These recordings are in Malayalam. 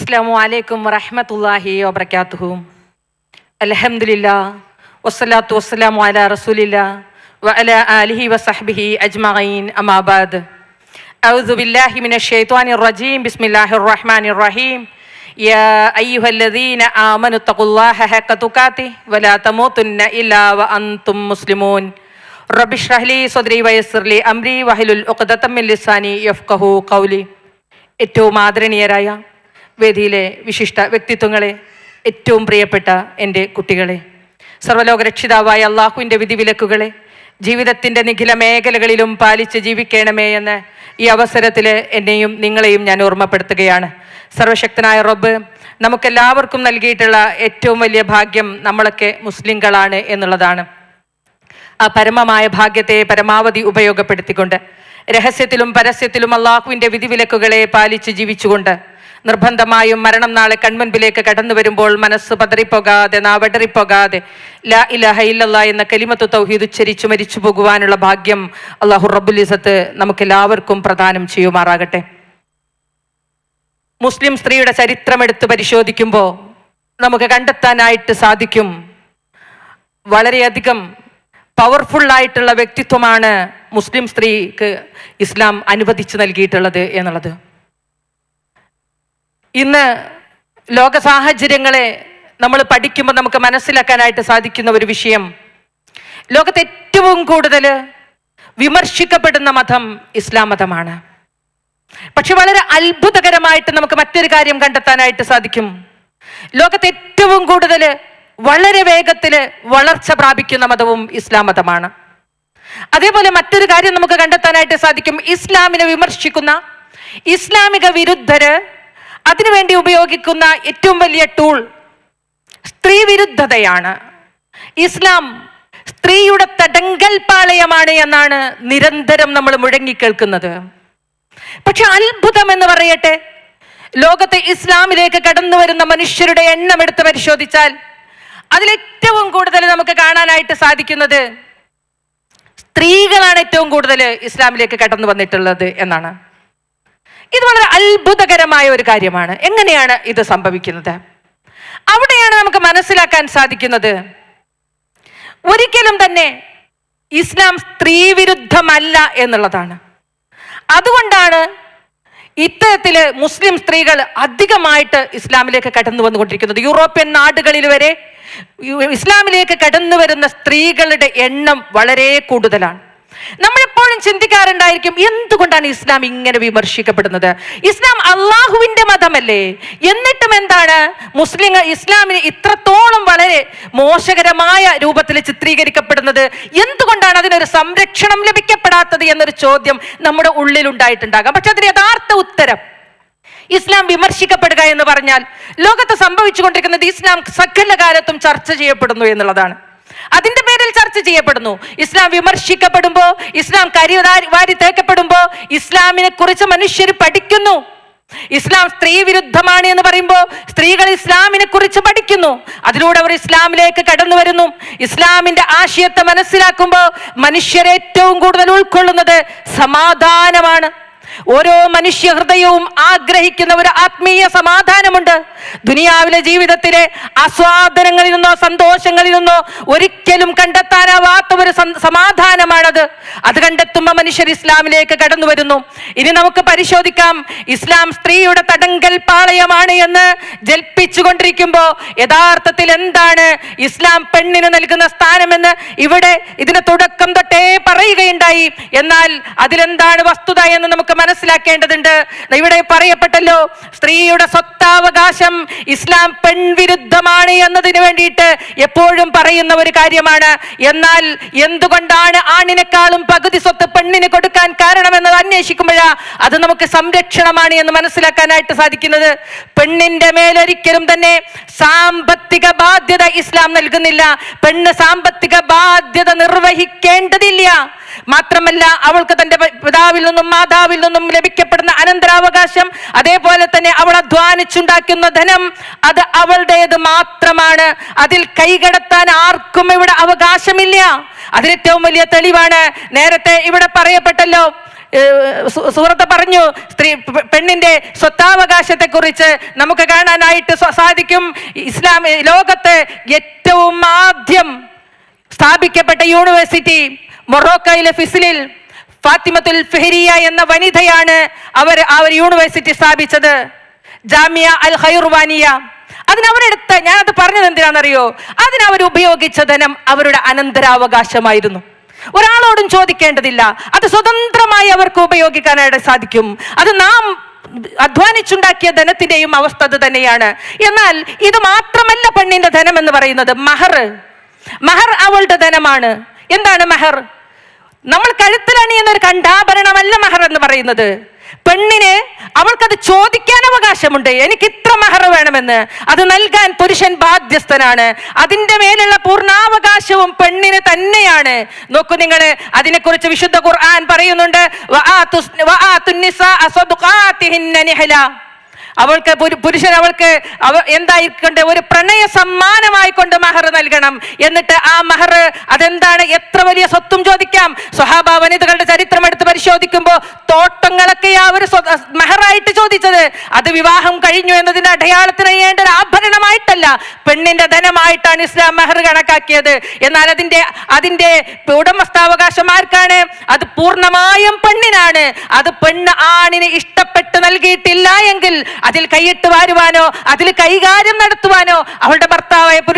അസ്സാമു അലൈക്കും വറഹമത്തല്ലാഹി വബർക്കാത്തുഹു അലഹമുല്ല വസ്സലാത്തു വസ്സലാമു അല റസൂലില്ല വഅല ആലിഹി വസഹ്ബിഹി അജ്മഈൻ അമാബാദ് أعوذ بالله من الشيطان الرجيم بسم الله الرحمن الرحيم يا أيها الذين آمنوا اتقوا الله حق تقاته ولا تموتن إلا وأنتم مسلمون رب اشرح لي صدري ويسر لي أمري واحلل عقدة من لساني يفقهوا قولي ഏറ്റവും ആദരണീയരായ വേദിയിലെ വിശിഷ്ട വ്യക്തിത്വങ്ങളെ ഏറ്റവും പ്രിയപ്പെട്ട എന്റെ കുട്ടികളെ സർവലോക രക്ഷിതാവായ അള്ളാഹുവിന്റെ വിധിവിലക്കുകളെ ജീവിതത്തിന്റെ നിഖില മേഖലകളിലും പാലിച്ച് ജീവിക്കണമേ എന്ന് ഈ അവസരത്തിൽ എന്നെയും നിങ്ങളെയും ഞാൻ ഓർമ്മപ്പെടുത്തുകയാണ്. സർവശക്തനായ റബ്ബ് നമുക്കെല്ലാവർക്കും നൽകിയിട്ടുള്ള ഏറ്റവും വലിയ ഭാഗ്യം നമ്മളൊക്കെ മുസ്ലിങ്ങളാണ് എന്നുള്ളതാണ്. ആ പരമമായ ഭാഗ്യത്തെ പരമാവധി ഉപയോഗപ്പെടുത്തിക്കൊണ്ട് രഹസ്യത്തിലും പരസ്യത്തിലും അള്ളാഹുവിന്റെ വിധിവിലക്കുകളെ പാലിച്ച് ജീവിച്ചുകൊണ്ട് നിർബന്ധമായും മരണം നാളെ കൺമുൻപിലേക്ക് കടന്നു വരുമ്പോൾ മനസ്സ് പതറിപ്പോകാതെ നാവടറിപ്പോകാതെ ലാ ഇലഹ ഇല്ലല്ല എന്ന കലിമത്ത് തൗഹീദ് ഉച്ചരിച്ചു മരിച്ചു പോകുവാനുള്ള ഭാഗ്യം അള്ളാഹു റബ്ബുലിസത്ത് നമുക്കെല്ലാവർക്കും പ്രദാനം ചെയ്യുമാറാകട്ടെ. മുസ്ലിം സ്ത്രീയുടെ ചരിത്രമെടുത്ത് പരിശോധിക്കുമ്പോൾ നമുക്ക് കണ്ടെത്താനായിട്ട് സാധിക്കും വളരെയധികം പവർഫുള്ളായിട്ടുള്ള വ്യക്തിത്വമാണ് മുസ്ലിം സ്ത്രീക്ക് ഇസ്ലാം അനുവദിച്ചു നൽകിയിട്ടുള്ളത് എന്നുള്ളത്. ഇന്ന് ലോക സാഹചര്യങ്ങളെ നമ്മൾ പഠിക്കുമ്പോൾ നമുക്ക് മനസ്സിലാക്കാനായിട്ട് സാധിക്കുന്ന ഒരു വിഷയം. ലോകത്ത് ഏറ്റവും കൂടുതൽ വിമർശിക്കപ്പെടുന്ന മതം ഇസ്ലാം മതമാണ്. പക്ഷെ വളരെ അത്ഭുതകരമായിട്ട് നമുക്ക് മറ്റൊരു കാര്യം കണ്ടെത്താനായിട്ട് സാധിക്കും. ലോകത്ത് ഏറ്റവും കൂടുതൽ വളരെ വേഗത്തിൽ വളർച്ച പ്രാപിക്കുന്ന മതവും ഇസ്ലാം മതമാണ്. അതേപോലെ മറ്റൊരു കാര്യം നമുക്ക് കണ്ടെത്താനായിട്ട് സാധിക്കും. ഇസ്ലാമിനെ വിമർശിക്കുന്ന ഇസ്ലാമിക വിരുദ്ധര് അതിനുവേണ്ടി ഉപയോഗിക്കുന്ന ഏറ്റവും വലിയ ടൂൾ സ്ത്രീ വിരുദ്ധതയാണ് ഇസ്ലാം സ്ത്രീയുടെ തടങ്കൽ പാളയമാണ് എന്നാണ് നിരന്തരം നമ്മൾ മുഴങ്ങിക്കേൾക്കുന്നത്. പക്ഷെ അത്ഭുതം എന്ന് പറയട്ടെ ലോകത്തെ ഇസ്ലാമിലേക്ക് കടന്നു വരുന്ന മനുഷ്യരുടെ എണ്ണം എടുത്ത് പരിശോധിച്ചാൽ അതിലേറ്റവും കൂടുതൽ നമുക്ക് കാണാനായിട്ട് സാധിക്കുന്നത് സ്ത്രീകളാണ് ഏറ്റവും കൂടുതൽ ഇസ്ലാമിലേക്ക് കടന്നു വന്നിട്ടുള്ളത് എന്നാണ്. ഇത് വളരെ അത്ഭുതകരമായ ഒരു കാര്യമാണ്. എങ്ങനെയാണ് ഇത് സംഭവിക്കുന്നത്? അവിടെയാണ് നമുക്ക് മനസ്സിലാക്കാൻ സാധിക്കുന്നത്. ഒരിക്കലും തന്നെ ഇസ്ലാം സ്ത്രീവിരുദ്ധമല്ല എന്നുള്ളതാണ്. അതുകൊണ്ടാണ് ഇത്തരത്തിൽ മുസ്ലിം സ്ത്രീകൾ അധികമായിട്ട് ഇസ്ലാമിലേക്ക് കടന്നു വന്നുകൊണ്ടിരിക്കുന്നത്. യൂറോപ്യൻ നാടുകളിൽ വരെ ഇസ്ലാമിലേക്ക് കടന്നു വരുന്ന സ്ത്രീകളുടെ എണ്ണം വളരെ കൂടുതലാണ്. നമ്മളെപ്പോഴും ചിന്തിക്കാറുണ്ടായിരിക്കും എന്തുകൊണ്ടാണ് ഇസ്ലാം ഇങ്ങനെ വിമർശിക്കപ്പെടുന്നത്? ഇസ്ലാം അള്ളാഹുവിന്റെ മതമല്ലേ? എന്നിട്ടും എന്താണ്? മുസ്ലിങ്ങൾ ഇസ്ലാമിന് ഇത്രത്തോളം വളരെ മോശകരമായ രൂപത്തിൽ ചിത്രീകരിക്കപ്പെടുന്നത്. എന്തുകൊണ്ടാണ് അതിനൊരു സംരക്ഷണം ലഭിക്കപ്പെടാത്തത് എന്നൊരു ചോദ്യം നമ്മുടെ ഉള്ളിൽ ഉണ്ടായിട്ടുണ്ടാകാം പക്ഷെ അതിന് യഥാർത്ഥ ഉത്തരം ഇസ്ലാം വിമർശിക്കപ്പെടുക എന്ന് പറഞ്ഞാൽ ലോകത്ത് സംഭവിച്ചുകൊണ്ടിരിക്കുന്നത് ഇസ്ലാം സകല കാലത്തും ചർച്ച ചെയ്യപ്പെടുന്നു എന്നുള്ളതാണ്. അതിന്റെ പേരിൽ ചർച്ച ചെയ്യപ്പെടുന്നു. ഇസ്ലാം വിമർശിക്കപ്പെടുമ്പോ ഇസ്ലാം കരി വാരി തേക്കപ്പെടുമ്പോ ഇസ്ലാമിനെ കുറിച്ച് മനുഷ്യർ പഠിക്കുന്നു. ഇസ്ലാം സ്ത്രീ വിരുദ്ധമാണ് എന്ന് പറയുമ്പോൾ സ്ത്രീകൾ ഇസ്ലാമിനെ കുറിച്ച് പഠിക്കുന്നു. അതിലൂടെ അവർ ഇസ്ലാമിലേക്ക് കടന്നു വരുന്നു. ഇസ്ലാമിന്റെ ആശയത്തെ മനസ്സിലാക്കുമ്പോൾ മനുഷ്യർ ഏറ്റവും കൂടുതൽ ഉൾക്കൊള്ളുന്നത് സമാധാനമാണ്. ഓരോ മനുഷ്യ ഹൃദയവും ആഗ്രഹിക്കുന്ന ഒരു ആത്മീയ സമാധാനമുണ്ട്. ദുനിയാവിലെ ജീവിതത്തിലെ ആസ്വാദനങ്ങളിൽ നിന്നോ സന്തോഷങ്ങളിൽ നിന്നോ ഒരിക്കലും കണ്ടെത്താനാവാത്ത ഒരു സമാധാനമാണത്. അത് കണ്ടെത്തുമ്പോൾ മനുഷ്യർ ഇസ്ലാമിലേക്ക് കടന്നു വരുന്നു. ഇനി നമുക്ക് പരിശോധിക്കാം. ഇസ്ലാം സ്ത്രീയുടെ തടങ്കൽ പാളയമാണ് എന്ന് ജൽപ്പിച്ചുകൊണ്ടിരിക്കുമ്പോൾ യഥാർത്ഥത്തിൽ എന്താണ് ഇസ്ലാം പെണ്ണിന് നൽകുന്ന സ്ഥാനമെന്ന് ഇവിടെ ഇതിന് തുടക്കം തൊട്ടേ പറയുകയുണ്ടായി. എന്നാൽ അതിലെന്താണ് വസ്തുത എന്ന് നമുക്ക് മനസ്സിലാക്കേണ്ടതുണ്ട്. ഇവിടെ പറയപ്പെട്ടല്ലോ സ്ത്രീയുടെ സ്വത്താവകാശം ഇസ്ലാം പെൺവിരുദ്ധമാണ് എന്നതിന് വേണ്ടിയിട്ട് എപ്പോഴും പറയുന്ന ഒരു കാര്യമാണ്. എന്നാൽ എന്തുകൊണ്ടാണ് ആണിനെക്കാളും പകുതി സ്വത്ത് പെണ്ണിന് കൊടുക്കാൻ കാരണം കാരണമെന്നത് അന്വേഷിക്കുമ്പോഴാ അത് നമുക്ക് സംരക്ഷണമാണ് എന്ന് മനസ്സിലാക്കാനായിട്ട് സാധിക്കുന്നത്. പെണ്ണിന്റെ മേലൊരിക്കലും തന്നെ സാമ്പത്തിക ബാധ്യത ഇസ്ലാം നൽകുന്നില്ല. പെണ്ണ് സാമ്പത്തിക ബാധ്യത നിർവഹിക്കേണ്ടതില്ല. മാത്രമല്ല അവൾക്ക് തന്റെ പിതാവിൽ നിന്നും മാതാവിൽ നിന്നും ലഭിക്കപ്പെടുന്ന അനന്തരാവകാശം അതേപോലെ തന്നെ അവൾ അധ്വാനിച്ചുണ്ടാക്കുന്ന ധനം അത് അവളുടേത് മാത്രമാണ്. അതിൽ കൈകടത്താൻ ആർക്കും ഇവിടെ അവകാശമില്ല. അതിലേറ്റവും വലിയ തെളിവാണ് നേരത്തെ ഇവിടെ പറയപ്പെട്ടല്ലോ. സുഹൃത്ത് പറഞ്ഞു സ്ത്രീ പെണ്ണിന്റെ സ്വത്താവകാശത്തെക്കുറിച്ച് നമുക്ക് കാണാനായിട്ട് സാധിക്കും. ഇസ്ലാം ലോകത്ത് ഏറ്റവും ആദ്യം സ്ഥാപിക്കപ്പെട്ട യൂണിവേഴ്സിറ്റി മൊറോക്കോയിലെ ഫിസിലിൽ ഫാത്തിമത്തുൽ ഫെഹരിയ എന്ന വനിതയാണ് അവർ ആ ഒരു യൂണിവേഴ്സിറ്റി സ്ഥാപിച്ചത്. ജാമിയ അൽ ഖൈർവാനിയ അതിനവരെടുത്ത ഞാനത് പറഞ്ഞത് എന്തിനാണെന്നറിയോ? അതിനവർ ഉപയോഗിച്ച ധനം അവരുടെ അനന്തരാവകാശമായിരുന്നു. ഒരാളോടും ചോദിക്കേണ്ടതില്ല. അത് സ്വതന്ത്രമായി അവർക്ക് ഉപയോഗിക്കാനായിട്ട് സാധിക്കും. അത് നാം അധ്വാനിച്ചുണ്ടാക്കിയ ധനത്തിന്റെയും അവസ്ഥ അത് തന്നെയാണ്. എന്നാൽ ഇത് മാത്രമല്ല പെണ്ണിന്റെ ധനം എന്ന് പറയുന്നത് മഹർ. മഹർ അവളുടെ ധനമാണ്. എന്താണ് മഹർ? നമ്മൾ കഴുത്തിലണിയുന്ന ഒരു കണ്ടാഭരണമല്ല മഹർ എന്ന് പറയുന്നത്. പെണ്ണിന് അവൾക്കത് ചോദിക്കാൻ അവകാശമുണ്ട്. എനിക്ക് ഇത്ര മഹർ വേണമെന്ന്. അത് നൽകാൻ പുരുഷൻ ബാധ്യസ്ഥനാണ്. അതിന്റെ മേലുള്ള പൂർണാവകാശവും പെണ്ണിന് തന്നെയാണ്. നോക്കൂ നിങ്ങൾ അതിനെക്കുറിച്ച് വിശുദ്ധ ഖുർആൻ പറയുന്നുണ്ട്. അവൾക്ക് പുരുഷൻ അവൾക്ക് അവ എന്തായിക്കൊണ്ട് ഒരു പ്രണയ സമ്മാനമായി കൊണ്ട് മഹർ നൽകണം. എന്നിട്ട് ആ മഹർ അതെന്താണ്? എത്ര വലിയ സ്വത്തും ചോദിക്കാം. സ്വഹാബ വനിതകളുടെ ചരിത്രം എടുത്ത് പരിശോധിക്കുമ്പോൾ തോട്ടങ്ങളൊക്കെ അവർ മെഹറായിട്ട് ചോദിച്ചത്. അത് വിവാഹം കഴിഞ്ഞു എന്നതിന്റെ അടയാളത്തിന് ചെയ്യേണ്ട ഒരു ആഭരണമായിട്ടല്ല പെണ്ണിന്റെ ധനമായിട്ടാണ് ഇസ്ലാം മെഹർ കണക്കാക്കിയത്. എന്നാൽ അതിന്റെ അതിന്റെ ഉടമസ്ഥാവകാശം ആർക്കാണ്? അത് പൂർണമായും പെണ്ണിനാണ്. അത് പെണ്ണ് ആണിന് ഇഷ്ടപ്പെട്ട് നൽകിയിട്ടില്ല എങ്കിൽ അതിൽ കൈയിട്ട് വാരുവാനോ അതിൽ കൈകാര്യം നടത്തുവാനോ അവളുടെ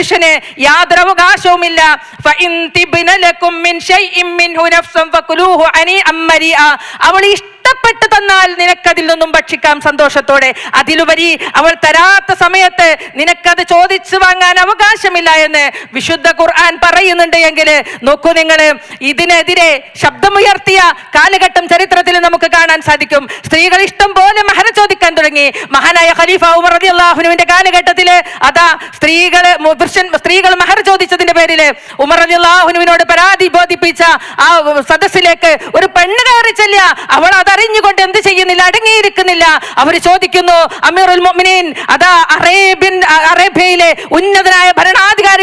പുരുഷന് യാതൊരു അവകാശവുമില്ല ഫഇൻ തിബ്ന ലക്കും മിൻ ശൈഇൻ മിൻഹു നഫ്സൻ ഫകുലൂഹു ഹനീഅൻ മരീഅ. അവൾ ഇഷ്ടപ്പെട്ട് തന്നാൽ നിനക്കതിൽ നിന്നും ഭക്ഷിക്കാം സന്തോഷത്തോടെ. അതിലുപരി അവൾ തരാത്ത സമയത്ത് നിനക്കത് ചോദിച്ചു വാങ്ങാൻ അവകാശമില്ല എന്ന് വിശുദ്ധ ഖുർആൻ പറയുന്നുണ്ട് എങ്കിൽ നോക്കൂ നിങ്ങൾ ഇതിനെതിരെ ശബ്ദമുയർത്തിയ കാലഘട്ടം ചരിത്രത്തിൽ നമുക്ക് കാണാൻ സാധിക്കും. സ്ത്രീകൾ ഇഷ്ടം പോലെ തുടങ്ങി മഹാനായ ഖലീഫ ഉമർ റതി അള്ളാഹുനുവിന്റെ കാലഘട്ടത്തിൽ അതാ സ്ത്രീകൾ മു- പുരുഷൻ സ്ത്രീകൾ മഹർ ചോദിച്ചതിന്റെ പേരിൽ ഉമർ റതി അള്ളാഹുനുവിനോട് പരാതി ബോധിപ്പിച്ച ആ സദസ്സിലേക്ക് ഒരു പെണ്ണ് കയറി ചെല്ല അവൾ അതറിഞ്ഞുകൊണ്ട് എന്ത് ചെയ്യുന്നില്ല? അടങ്ങിയിരിക്കുന്നില്ല. അവർ ചോദിക്കുന്നു അമീറുൽ മുഅ്മിനീൻ അതാ അറേബ്യൻ അറേബ്യയിലെ ഉന്നതനായ ഭരണാധികാരിയുടെ മുമ്പ്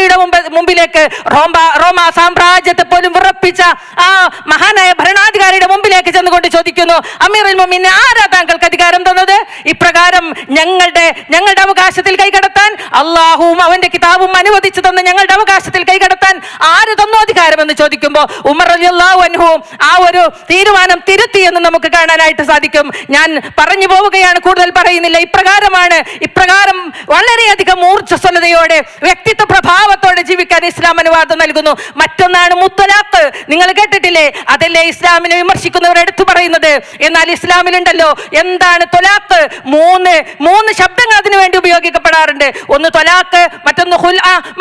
മുമ്പിലേക്ക് റോമ റോമ സാമ്രാജ്യത്തെ പോലും വിറപ്പിച്ച ആ മഹാനായ ഭരണാധികാരിയുടെ മുമ്പിലേക്ക് ചെന്നുകൊണ്ട് ചോദിക്കുന്നു അമീറുൽ മുഅ്മിനീൻ ആരാ താങ്കൾക്ക് അധികാരം തന്നത്? ഇപ്രകാരം ഞങ്ങളുടെ ഞങ്ങളുടെ അവകാശത്തിൽ കൈകടത്താൻ അള്ളാഹുവും അവന്റെ കിതാബും അനുവദിച്ചു തന്ന ഞങ്ങളുടെ അവകാശത്തിൽ കൈകടത്താൻ ആര് തന്നു അധികാരം എന്ന് ചോദിക്കുമ്പോൾ ഉമർ റളിയല്ലാഹു അൻഹു ആ ഒരു തീരുമാനം തിരുത്തി എന്ന് നമുക്ക് കാണാനായിട്ട് സാധിക്കും. ഞാൻ പറഞ്ഞു പോവുകയാണ് കൂടുതൽ പറയുന്നില്ല. ഇപ്രകാരമാണ് ഇപ്രകാരം വളരെയധികം ഊർജസ്വലതയോടെ വ്യക്തിത്വ പ്രഭാവത്തോടെ ജീവിക്കാൻ ഇസ്ലാം അനുവാദം നൽകുന്നു. മറ്റൊന്നാണ് മുത്തലാഖ്. നിങ്ങൾ കേട്ടിട്ടില്ലേ? അതല്ലേ ഇസ്ലാമിനെ വിമർശിക്കുന്നവർ എടുത്തു പറയുന്നത്? എന്നാൽ ഇസ്ലാമിലുണ്ടല്ലോ. എന്താണ് തൊലാഖ്? മൂന്ന് മൂന്ന് ശബ്ദങ്ങൾ അതിനു വേണ്ടി ഉപയോഗിക്കപ്പെടാറുണ്ട്. ഒന്ന് തൊലാഖ് മറ്റൊന്ന്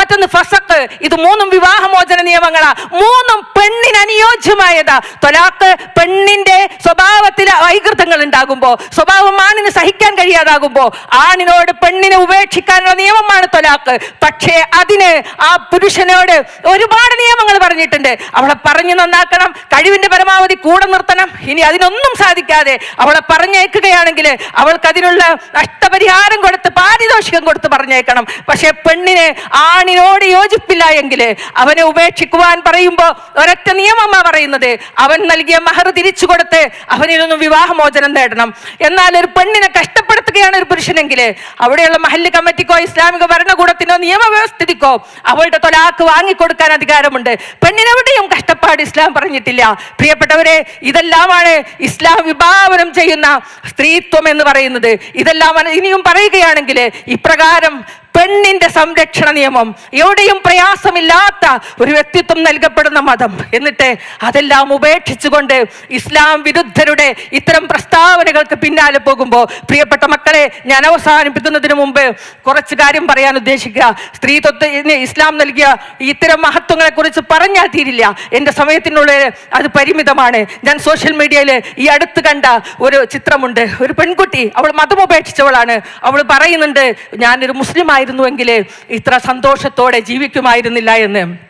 മറ്റൊന്ന് ഫസഖ്. ഇത് മൂന്നും വിവാഹമോചന നിയമങ്ങളാ. മൂന്നും പെണ്ണിന് അനുയോജ്യമായതാ. തൊലാഖ് പെണ്ണിന്റെ സ്വഭാവത്തിൽ വൈകൃതങ്ങൾ ഉണ്ടാകുമ്പോ സ്വഭാവം ആണിന് സഹിക്കാൻ കഴിയാതാകുമ്പോ ആണിനോട് പെണ്ണിനെ ഉപേക്ഷിക്കാനുള്ള നിയമമാണ് തൊലാഖ്. പക്ഷേ അതിന് ആ പുരുഷനോട് ഒരുപാട് നിയമങ്ങൾ പറഞ്ഞിട്ടുണ്ട്. അവളെ പറഞ്ഞു നന്നാക്കണം കഴിവിന്റെ പരമാവധി കൂടെ നിർത്തണം. ഇനി അതിനൊന്നും സാധിക്കാതെ അവളെ പറഞ്ഞേക്കുകയാണെങ്കിൽ അവൾക്ക് അതിനുള്ള നഷ്ടപരിഹാരം കൊടുത്ത് പാരിതോഷികം കൊടുത്ത് പറഞ്ഞേക്കണം പക്ഷെ പെണ്ണിന് ആണിനോട് യോജിപ്പില്ല എങ്കിൽ അവനെ ഉപേക്ഷിക്കുവാൻ പറയുമ്പോൾ ഒരൊറ്റ നിയമമ്മ പറയുന്നത്. അവൻ നൽകിയ മഹർ തിരിച്ചു കൊടുത്ത് അവനിൽ നിന്നും വിവാഹമോചനം നേടണം. എന്നാൽ ഒരു പെണ്ണിനെ കഷ്ടപ്പെടുത്തുകയാണ് ഒരു പുരുഷനെങ്കിൽ അവിടെയുള്ള മഹല്ല് കമ്മിറ്റിക്കോ ഇസ്ലാമിക ഭരണകൂടത്തിനോ നിയമവ്യവസ്ഥിതിക്കോ അവളുടെ തൊലാക്ക് വാങ്ങിക്കൊടുക്കാൻ അധികാരമുണ്ട്. പെണ്ണിനെവിടെയും കഷ്ടപ്പാട് ഇസ്ലാം പറഞ്ഞിട്ടില്ല. പ്രിയപ്പെട്ടവരെ ഇതെല്ലാമാണ് ഇസ്ലാം വിഭാവനം ചെയ്യുന്ന സ്ത്രീത്വം എന്ന് പറയുന്നത്. ഇതെല്ലാം ഇനിയും പറയുകയാണെങ്കിൽ ഇപ്രകാരം പെണ്ണിന്റെ സംരക്ഷണ നിയമം എവിടെയും പ്രയാസമില്ലാത്ത ഒരു വ്യക്തിത്വം നൽകപ്പെടുന്ന മതം. എന്നിട്ട് അതെല്ലാം ഉപേക്ഷിച്ചുകൊണ്ട് ഇസ്ലാം വിരുദ്ധരുടെ ഇത്തരം പ്രസ്താവനകൾക്ക് പിന്നാലെ പോകുമ്പോൾ പ്രിയപ്പെട്ട മക്കളെ ഞാൻ അവസാനിപ്പിക്കുന്നതിന് മുമ്പ് കുറച്ച് കാര്യം പറയാൻ ഉദ്ദേശിക്കുക. സ്ത്രീത്വത്തിന് ഇസ്ലാം നൽകിയ ഇത്തരം മഹത്വങ്ങളെ കുറിച്ച് പറഞ്ഞാൽ തീരില്ല. എന്റെ സമയത്തിനുള്ളിൽ അത് പരിമിതമാണ്. ഞാൻ സോഷ്യൽ മീഡിയയിൽ ഈ അടുത്ത് കണ്ട ഒരു ചിത്രമുണ്ട്. ഒരു പെൺകുട്ടി അവൾ മതം ഉപേക്ഷിച്ചവളാണ്. അവൾ പറയുന്നുണ്ട് ഞാനൊരു മുസ്ലിം ആയിരുന്നുവെങ്കിൽ ഇത്ര സന്തോഷത്തോടെ ജീവിക്കുമായിരുന്നില്ല എന്ന്.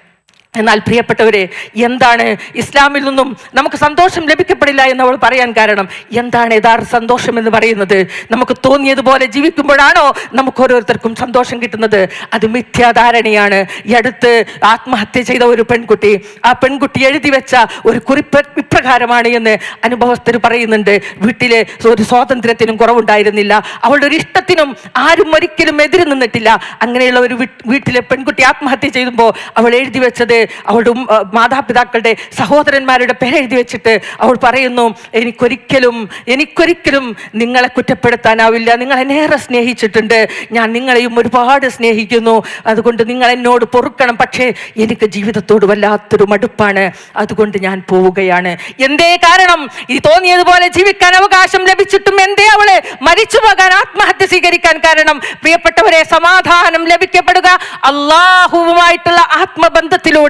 എന്നാൽ പ്രിയപ്പെട്ടവരെ എന്താണ് ഇസ്ലാമിൽ നിന്നും നമുക്ക് സന്തോഷം ലഭിക്കപ്പെടില്ല എന്ന് അവൾ പറയാൻ കാരണം? എന്താണ് യഥാർത്ഥ സന്തോഷം എന്ന് പറയുന്നത്? നമുക്ക് തോന്നിയതുപോലെ ജീവിക്കുമ്പോഴാണോ നമുക്ക് ഓരോരുത്തർക്കും സന്തോഷം കിട്ടുന്നത്? അത് മിഥ്യാധാരണയാണ്. ഈ അടുത്ത് ആത്മഹത്യ ചെയ്ത ഒരു പെൺകുട്ടി ആ പെൺകുട്ടി എഴുതി വെച്ച ഒരു കുറിപ്പ് ഇപ്രകാരമാണ് എന്ന് അനുഭവസ്ഥർ പറയുന്നുണ്ട്. വീട്ടിലെ ഒരു സ്വാതന്ത്ര്യത്തിനും കുറവുണ്ടായിരുന്നില്ല. അവളുടെ ഒരു ഇഷ്ടത്തിനും ആരും ഒരിക്കലും എതിര് നിന്നിട്ടില്ല. അങ്ങനെയുള്ള ഒരു വീട്ടിലെ പെൺകുട്ടി ആത്മഹത്യ ചെയ്യുമ്പോൾ അവൾ എഴുതി വെച്ചത് അവളുടെ അവളുടെ മാതാപിതാക്കളുടെ സഹോദരന്മാരുടെ പേരെഴുതി വെച്ചിട്ട് അവൾ പറയുന്നു എനിക്കൊരിക്കലും എനിക്കൊരിക്കലും നിങ്ങളെ കുറ്റപ്പെടുത്താനാവില്ല. നിങ്ങൾ എന്നെ സ്നേഹിച്ചിട്ടുണ്ട്. ഞാൻ നിങ്ങളെയും ഒരുപാട് സ്നേഹിക്കുന്നു. അതുകൊണ്ട് നിങ്ങൾ എന്നോട് പൊറുക്കണം. പക്ഷേ എനിക്ക് ജീവിതത്തോട് വല്ലാത്തൊരു മടുപ്പാണ്. അതുകൊണ്ട് ഞാൻ പോവുകയാണ്. എന്തേ കാരണം? ഈ തോന്നിയതുപോലെ ജീവിക്കാൻ അവകാശം ലഭിച്ചിട്ടും എന്തേ അവളെ മരിച്ചു പോകാൻ ആത്മഹത്യ സ്വീകരിക്കാൻ കാരണം? പ്രിയപ്പെട്ടവരെ സമാധാനം ലഭിക്കപ്പെടുക. അള്ളാഹുവുമായിട്ടുള്ള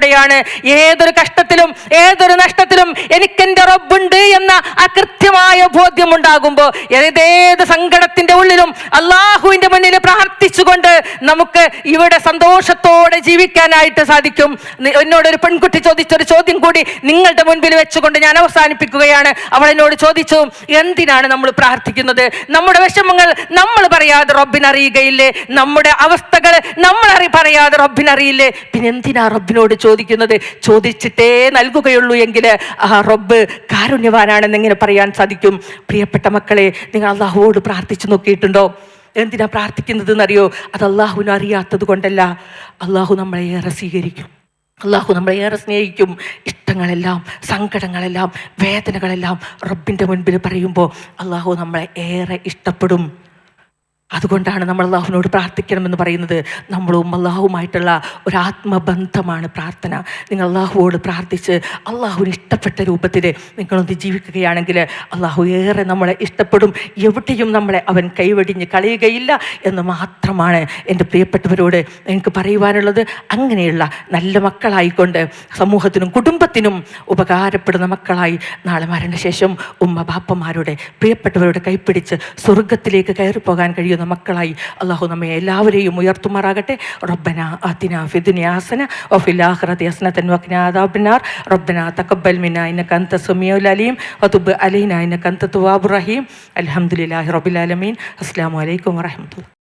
ആത്മബന്ധത്തിലൂടെയാണ് ഏതൊരു കഷ്ടത്തിലും ഏതൊരു നഷ്ടത്തിലും എനിക്കെന്റെ റബ്ബുണ്ട് എന്ന അകൃത്യമായ കൃത്യമായ ബോധ്യം ഉണ്ടാകുമ്പോൾ ഏതേത് സങ്കടത്തിന്റെ ഉള്ളിലും അള്ളാഹുവിന്റെ മുന്നിൽ പ്രാർത്ഥിച്ചുകൊണ്ട് നമുക്ക് ഇവിടെ സന്തോഷത്തോടെ ജീവിക്കാനായിട്ട് സാധിക്കും. എന്നോട് എന്നോടൊരു പെൺകുട്ടി ചോദിച്ചൊരു ചോദ്യം കൂടി നിങ്ങളുടെ മുൻപിൽ വെച്ചുകൊണ്ട് ഞാൻ അവസാനിപ്പിക്കുകയാണ്. അവൾ എന്നോട് ചോദിച്ചു എന്തിനാണ് നമ്മൾ പ്രാർത്ഥിക്കുന്നത്? നമ്മുടെ വിഷമങ്ങൾ നമ്മൾ പറയാതെ റബ്ബിനറിയുകയില്ലേ? നമ്മുടെ അവസ്ഥകൾ നമ്മൾ അറി പറയാതെ റബ്ബിനറിയില്ലേ? പിന്നെ എന്തിനാ റബ്ബിനോട് ചോദിക്കുന്നത് ചോദിച്ചിട്ടേ നൽകുകയുള്ളൂ എങ്കിൽ ആ റബ്ബ് കാരുണ്യവാനാണെന്ന് എങ്ങനെ പറയാൻ സാധിക്കും? പ്രിയപ്പെട്ട മക്കളെ നിങ്ങൾ അള്ളാഹുവോട് പ്രാർത്ഥിച്ചു നോക്കിയിട്ടുണ്ടോ? എന്തിനാ പ്രാർത്ഥിക്കുന്നത് എന്നറിയോ അത് അള്ളാഹുവിന് അറിയാത്തത് കൊണ്ടല്ല. അള്ളാഹു നമ്മളെ ഏറെ സ്വീകരിക്കും. അള്ളാഹു നമ്മളെ ഏറെ സ്നേഹിക്കും. ഇഷ്ടങ്ങളെല്ലാം സങ്കടങ്ങളെല്ലാം വേദനകളെല്ലാം റബ്ബിന്റെ മുൻപിൽ പറയുമ്പോൾ അള്ളാഹു നമ്മളെ ഏറെ ഇഷ്ടപ്പെടും. അതുകൊണ്ടാണ് നമ്മൾ അള്ളാഹുവിനോട് പ്രാർത്ഥിക്കണമെന്ന് പറയുന്നത്. നമ്മളും അള്ളാഹുമായിട്ടുള്ള ഒരു ആത്മബന്ധമാണ് പ്രാർത്ഥന. നിങ്ങൾ അള്ളാഹുവോട് പ്രാർത്ഥിച്ച് അള്ളാഹുവിന് ഇഷ്ടപ്പെട്ട രൂപത്തിൽ നിങ്ങളൊന്ന് ജീവിക്കുകയാണെങ്കിൽ അള്ളാഹു ഏറെ നമ്മളെ ഇഷ്ടപ്പെടും. എവിടെയും നമ്മളെ അവൻ കൈവടിഞ്ഞ് കളയുകയില്ല എന്ന് മാത്രമാണ് എന്റെ പ്രിയപ്പെട്ടവരോട് എനിക്ക് പറയുവാനുള്ളത്. അങ്ങനെയുള്ള നല്ല മക്കളായിക്കൊണ്ട് സമൂഹത്തിനും കുടുംബത്തിനും ഉപകാരപ്പെടുന്ന മക്കളായി നാളെ മരണശേഷം ഉമ്മ ബാപ്പമാരുടെ പ്രിയപ്പെട്ടവരുടെ കൈപ്പിടിച്ച് സ്വർഗത്തിലേക്ക് കയറി പോകാൻ കഴിയുന്ന മക്കളായി. അള്ളാഹു നമ്മെ എല്ലാവരെയും ഉയർത്തുമാറാകട്ടെ. റബ്ബന അതിന ഫിദുനിയ ഹസന വഫിൽ ആഖിറതി ഹസനതൻ വഖിന അദാബന്നാർ റബ്ബന തഖബ്ബൽ മിനാ ഇന്നക അൻത സമീഉൽ അലീം വതുബ് അലൈനാ തവ്വാബുർ റഹീം. അൽഹംദുലില്ലാഹി റബ്ബിൽ ആലമീൻ. അസ്സലാമു അലൈക്കും വറഹ്മത്തുള്ളാഹി